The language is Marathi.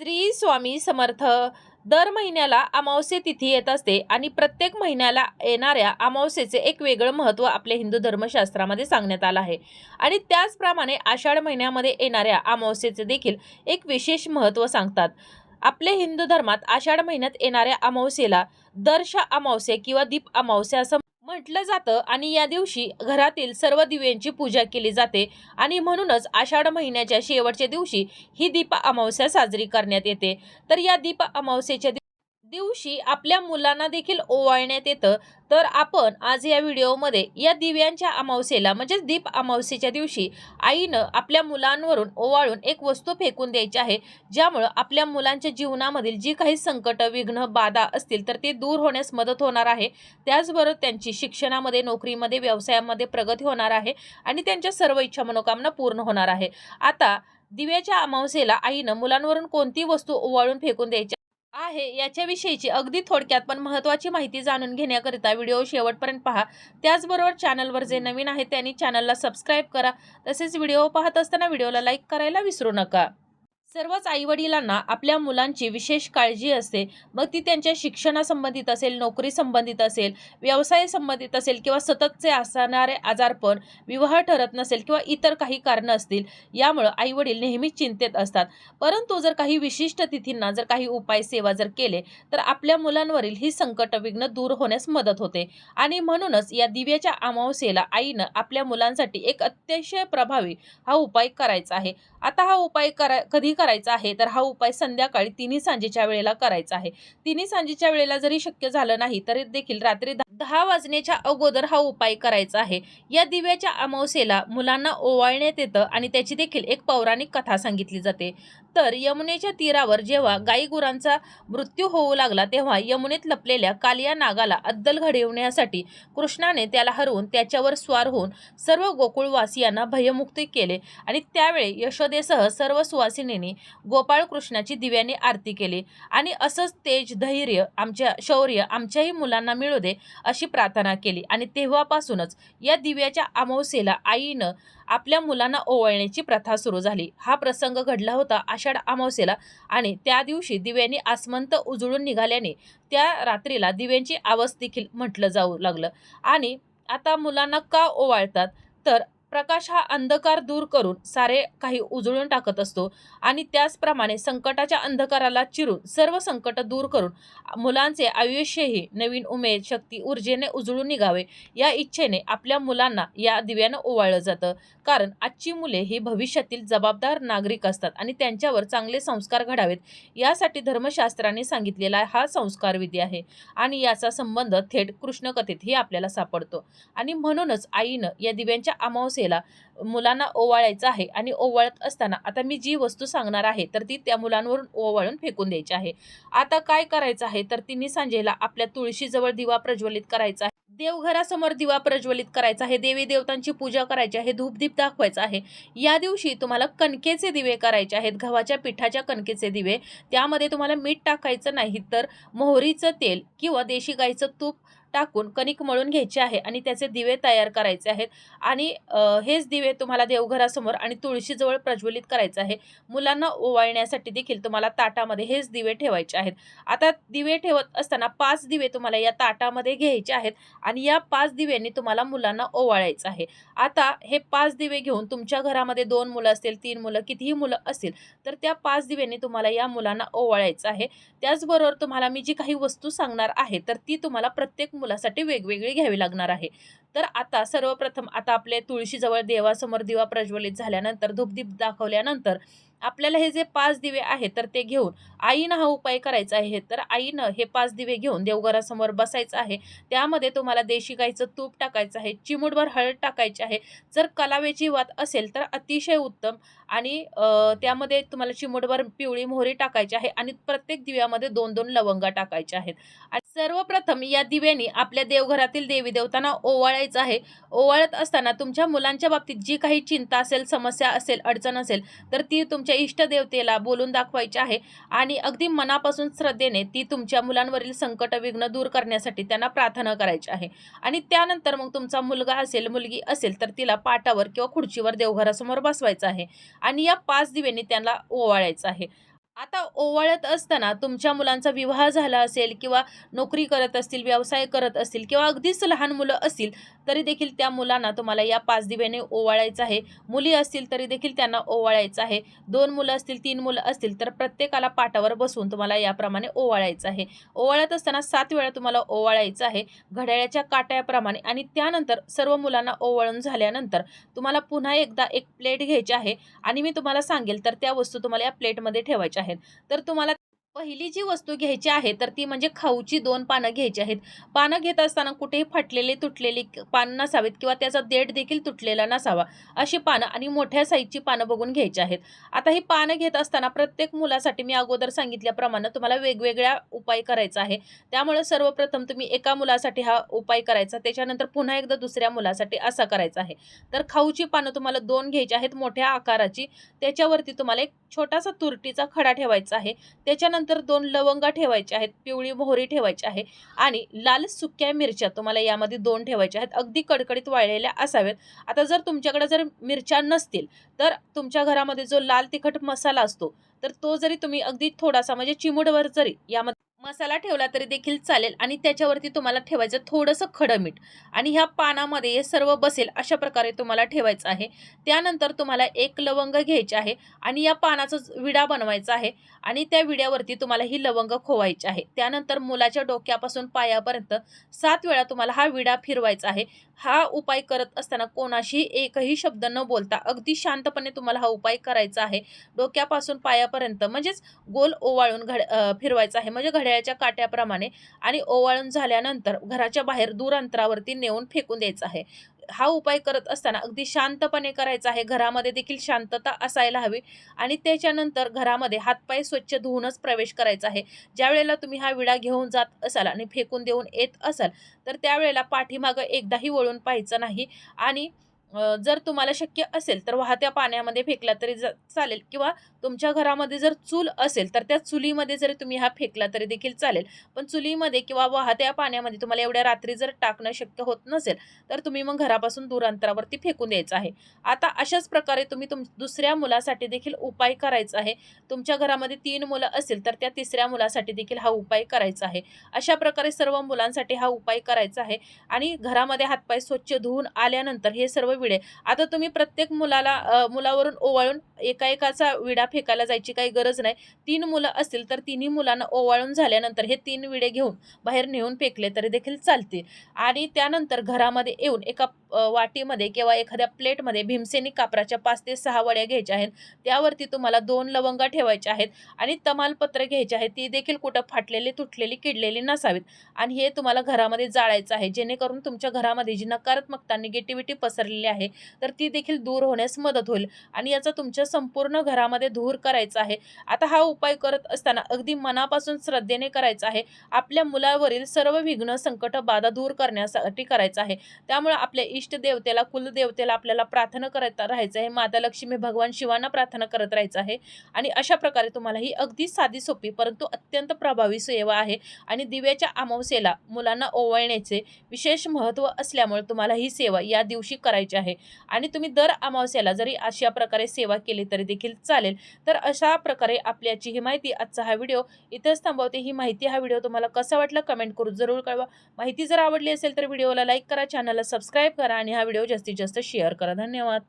श्री स्वामी समर्थ दर महिन्याला अमावस्ये तिथी येत असते आणि प्रत्येक महिन्याला येणाऱ्या अमावस्येचे एक वेगळं महत्त्व आपल्या हिंदू धर्मशास्त्रामध्ये सांगण्यात आलं आहे. आणि त्याचप्रमाणे आषाढ महिन्यामध्ये येणाऱ्या अमावस्येचे देखील एक विशेष महत्त्व सांगतात. आपल्या हिंदू धर्मात आषाढ महिन्यात येणाऱ्या अमावस्येला दर्श अमावस्या किंवा दीप अमावस्या असं म्हटलं जातं आणि या दिवशी घरातील सर्व दिव्यांची पूजा केली जाते. आणि म्हणूनच आषाढ महिन्याच्या शेवटच्या दिवशी ही दीप अमावस्या साजरी करण्यात येते. तर या दीप अमावस्येच्या दिव- दिवशी आपल्या मुलांना देखील ओवाळण्यात येतं. तर आपण आज या व्हिडिओमध्ये या दिव्यांच्या अमावस्येला म्हणजेच दीप अमावस्येच्या दिवशी आईनं आपल्या मुलांवरून ओवाळून एक वस्तू फेकून द्यायची आहे. ज्यामुळं आपल्या मुलांच्या जीवनामधील जी काही संकट विघ्न बाधा असतील तर ते दूर होण्यास मदत होणार आहे. त्याचबरोबर त्यांची शिक्षणामध्ये नोकरीमध्ये व्यवसायामध्ये प्रगती होणार आहे आणि त्यांच्या सर्व इच्छा मनोकामना पूर्ण होणार आहे. आता दिव्याच्या अमावस्येला आईनं मुलांवरून कोणती वस्तू ओवाळून फेकून द्यायची आहे याच्याविषयीची अगदी थोडक्यात पण महत्त्वाची माहिती जाणून घेण्याकरिता व्हिडिओ शेवटपर्यंत पहा. त्याचबरोबर चॅनलवर जे नवीन आहे त्यांनी चॅनलला सबस्क्राईब करा. तसेच व्हिडिओ पाहत असताना व्हिडिओला लाईक करायला विसरू नका. सर्वच आईवडिलांना आपल्या मुलांची विशेष काळजी असते. मग ती त्यांच्या शिक्षणासंबंधित असेल नोकरी संबंधित असेल व्यवसाय संबंधित असेल किंवा सततचे असणारे आजारपण विवाह ठरत नसेल किंवा इतर काही कारणं असतील यामुळं आईवडील नेहमीच चिंतेत असतात. परंतु जर काही विशिष्ट तिथींना जर काही उपाय सेवा जर केले तर आपल्या मुलांवरील ही संकट विघ्न दूर होण्यास मदत होते. आणि म्हणूनच या दिव्याच्या अमावस्येला आईनं आपल्या मुलांसाठी एक अतिशय प्रभावी हा उपाय करायचा आहे. आता हा उपाय करा कधी करायचा आहे तर हा उपाय संध्याकाळी तिन्ही सांजेच्या वेळेला करायचा आहे. तिन्ही सांजेच्या वेळेला जरी शक्य झालं नाही तरी देखील रात्री दहा वाजण्याच्या अगोदर हा उपाय करायचा आहे. या दिव्याच्या अमावस्येला मुलांना ओवाळण्यात येतं आणि त्याची देखील एक पौराणिक कथा सांगितली जाते. तर यमुनेच्या तीरावर जेव्हा गाई गुरांचा मृत्यू होऊ लागला तेव्हा यमुनेत लपलेल्या कालिया नागाला अद्दल घडवण्यासाठी कृष्णाने त्याला हरवून त्याच्यावर स्वार होऊन सर्व गोकुळवासियांना भयमुक्त केले आणि त्यावेळी यशोदेसह सर्व सुवासिनींनी गोपाळ कृष्णाची दिव्याने आरती केली. आणि असंच तेज धैर्य आमच्या शौर्य आमच्याही मुलांना मिळू दे अशी प्रार्थना केली. आणि तेव्हापासूनच या दिव्याच्या अमावस्येला आईनं आपल्या मुलांना ओवाळण्याची प्रथा सुरू झाली. हा प्रसंग घडला होता आषाढ अमावस्येला आणि त्या दिवशी दिव्यांनी आसमंत उजळून निघाल्याने त्या रात्रीला दिव्यांची आवाज देखील म्हटलं जाऊ लागलं. आणि आता मुलांना का ओवाळतात? तर प्रकाश हा अंधकार दूर करून सारे काही उजळून टाकत असतो आणि त्याचप्रमाणे संकटाच्या अंधकाराला चिरून सर्व संकट दूर करून मुलांचे आयुष्यही नवीन उमेद शक्ती ऊर्जेने उजळून निघावे या इच्छेने आपल्या मुलांना या दिव्यानं ओवाळलं जातं. कारण आजची मुले ही भविष्यातील जबाबदार नागरिक असतात आणि त्यांच्यावर चांगले संस्कार घडावेत. यासाठी धर्मशास्त्राने सांगितलेला हा संस्कार विधी आहे आणि याचा संबंध थेट कृष्णकथेतही आपल्याला सापडतो. आणि म्हणूनच आईनं या दिव्यांच्या समस्येला मुलांना ओवाळायचं आहे आणि ओवाळत असताना आता मी जी वस्तू सांगणार आहे तर ती त्या मुलांवरून ओवाळून फेकून द्यायची आहे. आता काय करायचं आहे? तर तिने सांजेला आपल्या तुळशीजवळ दिवा प्रज्वलित करायचा आहे. देवघरासमोर दिवा प्रज्वलित करायचा आहे. देवी देवतांची पूजा करायची आहे. धूपदीप दाखवायचा आहे. या दिवशी तुम्हाला कणकेचे दिवे करायचे आहेत. गव्हाच्या पिठाच्या कणकेचे दिवे. त्यामध्ये तुम्हाला मीठ टाकायचं नाही तर मोहरीचं तेल किंवा देशी गाईचं तूप टाकून कणिक मळून घ्यायचे आहे आणि त्याचे दिवे तयार करायचे आहेत. आणि हेच दिवे तुम्हाला देवघरासमोर आणि तुळशीजवळ प्रज्वलित करायचं आहे. मुलांना ओवाळण्यासाठी देखील तुम्हाला ताटामध्ये हेच दिवे ठेवायचे आहेत. आता दिवे ठेवत असताना पाच दिवे तुम्हाला या ताटामध्ये घ्यायचे आहेत आणि या पाच दिव्यांनी तुम्हाला मुलांना ओवाळायचं आहे. आता हे पाच दिवे घेऊन तुमच्या घरामध्ये दोन मुलं असतील तीन मुलं कितीही मुलं असतील तर त्या पाच दिव्यांनी तुम्हाला या मुलांना ओवाळायचं आहे. त्याचबरोबर तुम्हाला मी जी काही वस्तू सांगणार आहे तर ती तुम्हाला प्रत्येक मुलासाठी वेगवेगळी घ्यावी लागणार आहे. तर आता सर्वप्रथम आता आपले तुळशीजवळ देवासमोर दिवा प्रज्वलित झाल्यानंतर धूपदीप दाखवल्यानंतर आपल्याला हे जे पाच दिवे आहेत तर ते घेऊन आईनं हा उपाय करायचा आहे. तर आईनं हे पाच दिवे घेऊन देवघरासमोर बसायचं आहे. त्यामध्ये तुम्हाला देशी गाईचं तूप टाकायचं आहे चिमूटभर हळद टाकायची आहे. जर कलावेची वात असेल तर अतिशय उत्तम. आणि त्यामध्ये तुम्हाला चिमूटभर पिवळी मोहरी टाकायची आहे आणि प्रत्येक दिव्यामध्ये दोन दोन लवंगा टाकायच्या आहेत. आणि सर्वप्रथम या दिव्यांनी आपल्या देवघरातील देवी देवतांना ओवाळायचं आहे. ओवाळत असताना तुमच्या मुलांच्या बाबतीत जी काही चिंता असेल समस्या असेल अडचण असेल तर ती तुमच्या इष्टदेवतेला बोलून दाखवायची आहे. आणि अगदी मनापासून श्रद्धेने ती तुमच्या मुलांवरील संकट विघ्न दूर करण्यासाठी त्यांना प्रार्थना करायची आहे. आणि त्यानंतर मग तुमचा मुलगा असेल मुलगी असेल तर तिला पाटावर किंवा खुर्चीवर देवघरासमोर बसवायचं आहे. आणि या पाच दिव्यांनी त्यांना ओवाळायचं आहे. आता ओवाळत असताना तुमच्या मुलांचा विवाह झाला असेल किंवा नोकरी करत असतील व्यवसाय करत असतील किंवा अगदीच लहान मुलं असतील तरी देखील त्या मुलांना तुम्हाला या पाच दिव्याने ओवाळायचं आहे. मुली असतील तरी देखील त्यांना ओवाळायचं आहे. दोन मुलं असतील तीन मुलं असतील तर प्रत्येकाला पाटावर बसवून तुम्हाला याप्रमाणे ओवाळायचं आहे. ओवाळत असताना सात वेळा तुम्हाला ओवाळायचं आहे. घड्याळ्याच्या काट्याप्रमाणे आणि त्यानंतर सर्व मुलांना ओवाळून झाल्यानंतर तुम्हाला पुन्हा एकदा एक प्लेट घ्यायची आहे आणि मी तुम्हाला सांगेल तर त्या वस्तू तुम्हाला या प्लेटमध्ये ठेवायच्या आहेत. तर तुम्हाला पहिली जी वस्तू घ्यायची आहे तर ती म्हणजे खाऊची दोन पानं घ्यायची आहेत. पानं घेत असताना कुठेही फाटलेली तुटलेली पानं नसावीत किंवा त्याचा देठ देखील तुटलेला नसावा अशी पानं आणि मोठ्या साईजची पानं बघून घ्यायची आहेत. आता ही पानं घेत असताना प्रत्येक मुलासाठी मी अगोदर सांगितल्याप्रमाणे तुम्हाला वेगवेगळ्या उपाय करायचा आहे. त्यामुळे सर्वप्रथम तुम्ही एका मुलासाठी हा उपाय करायचा त्याच्यानंतर पुन्हा एकदा दुसऱ्या मुलासाठी असा करायचा आहे. तर खाऊची पानं तुम्हाला दोन घ्यायची आहेत मोठ्या आकाराची. त्याच्यावरती तुम्हाला एक छोटासा तुरटीचा खडा ठेवायचा आहे. त्याच्यानंतर दोन लवंगा ठेवायच्या आहेत पिवळी मोहरी ठेवायची आहे आणि लाल सुक्या मिरच्या तुम्हाला यामध्ये दोन ठेवायच्या आहेत. अगदी कडकडीत वाळलेल्या असाव्यात आता जर तुमच्याकडे जर मिरच्या नसतील तर तुमच्या घरामध्ये जो लाल तिखट मसाला असतो तर तो जरी तुम्ही अगदी थोडासा म्हणजे चिमुडवर जरी यामध्ये मसाला ठेवला तरी देखील चालेल आणि त्याच्यावरती तुम्हाला ठेवायचं थोडंसं खडं मीठ. आणि ह्या पानामध्ये हे सर्व बसेल अशा प्रकारे तुम्हाला ठेवायचं आहे. त्यानंतर तुम्हाला एक लवंग घ्यायची आहे आणि या पानाचा विडा बनवायचा आहे आणि त्या विड्यावरती तुम्हाला ही लवंग खोवायची आहे. त्यानंतर मुलाच्या डोक्यापासून पायापर्यंत सात वेळा तुम्हाला हा विडा फिरवायचा आहे. हा उपाय करत असताना कोणाशी एकही शब्द न बोलता अगदी शांतपणे तुम्हाला हा उपाय करायचा आहे. डोक्यापासून पायापर्यंत म्हणजेच गोल ओवाळून घड फिरवायचा आहे. म्हणजे घड्या घड्याळ्याच्या काट्याप्रमाणे आणि ओवाळून झाल्यानंतर घराच्या बाहेर दूर अंतरावरती नेऊन फेकून द्यायचा आहे. हा उपाय करत असताना अगदी शांतपणे करायचा आहे. घरामध्ये देखील शांतता असायला हवी आणि त्याच्यानंतर घरामध्ये हातपाय स्वच्छ धुवूनच प्रवेश करायचा आहे. ज्या वेळेला तुम्ही हा विडा घेऊन जात असाल आणि फेकून देऊन येत असाल तर त्यावेळेला पाठीमागं एकदाही वळून पाहायचं नाही आणि जर तुम्हाला शक्य असेल तर वाहत्या पाण्यामध्ये फेकला तरी ज चालेल. किंवा तुमच्या घरामध्ये जर चूल असेल तर त्या चुलीमध्ये जरी तुम्ही हा फेकला तरी देखील चालेल. पण चुलीमध्ये किंवा वाहत्या पाण्यामध्ये तुम्हाला एवढ्या रात्री जर टाकणं शक्य होत नसेल तर तुम्ही मग घरापासून दूर अंतरावरती फेकून द्यायचं आहे. आता अशाच प्रकारे तुम्ही तुम दुसऱ्या मुलासाठी देखील उपाय करायचा आहे. तुमच्या घरामध्ये तीन मुलं असेल तर त्या तिसऱ्या मुलासाठी देखील हा उपाय करायचा आहे. अशा प्रकारे सर्व मुलांसाठी हा उपाय करायचा आहे. आणि घरामध्ये हातपाय स्वच्छ धुवून आल्यानंतर हे सर्व विडे आता तुम्ही प्रत्येक मुलाला मुलावरून ओवाळून एका एकाचा विडा फेकायला जायची काही गरज नाही. तीन मुलं असतील तर तिन्ही मुलांना ओवाळून झाल्यानंतर हे तीन विडे घेऊन बाहेर नेऊन फेकले तरी देखील चालतील. आणि त्यानंतर घरामध्ये येऊन एका वाटीमध्ये किंवा एखाद्या प्लेटमध्ये भीमसेनी कापराच्या पाच ते सहा वड्या घ्यायच्या आहेत. त्यावरती तुम्हाला दोन लवंगा ठेवायच्या आहेत आणि तमालपत्र घ्यायचे आहेत. ती देखील कुठं फाटलेली तुटलेली किडलेली नसावीत. आणि हे तुम्हाला घरामध्ये जाळायचं आहे. जेणेकरून तुमच्या घरामध्ये जी नकारात्मकता निगेटिव्हिटी पसरलेली आहे तर ती देखील दूर होण्यास मदत होईल आणि याचा तुमच्या संपूर्ण घरामध्ये धूर करायचा आहे. आता हा उपाय करत असताना अगदी मनापासून श्रद्धेने करायचा आहे. आपल्या मुलावरील सर्व विघ्न संकट बाधा दूर करण्यासाठी करायचा आहे. त्यामुळे आपल्या इष्ट देवतेला कुलदेवतेला आपल्याला प्रार्थना करत राहायचं आहे. माता लक्ष्मी भगवान शिवांना प्रार्थना करत राहायचं आहे. आणि अशा प्रकारे तुम्हाला ही अगदी साधी सोपी परंतु अत्यंत प्रभावी सेवा आहे. आणि दिव्याच्या अमावस्येला मुलांना ओवाळण्याचे विशेष महत्त्व असल्यामुळे तुम्हाला ही सेवा या दिवशी करायची आहे. आणि तुम्ही दर अमावस्याला जरी अशा प्रकारे सेवा केली तरी देखील चालेल. तर अशा प्रकारे आपल्याची ही माहिती आजचा हा व्हिडिओ इथंच थांबवते. ही माहिती हा व्हिडिओ तुम्हाला कसा वाटला कमेंट करून जरूर कळवा. माहिती जर आवडली असेल तर व्हिडिओला लाईक करा चॅनलला सबस्क्राईब करा आणि हा व्हिडिओ जास्तीत जास्त शेअर करा. धन्यवाद.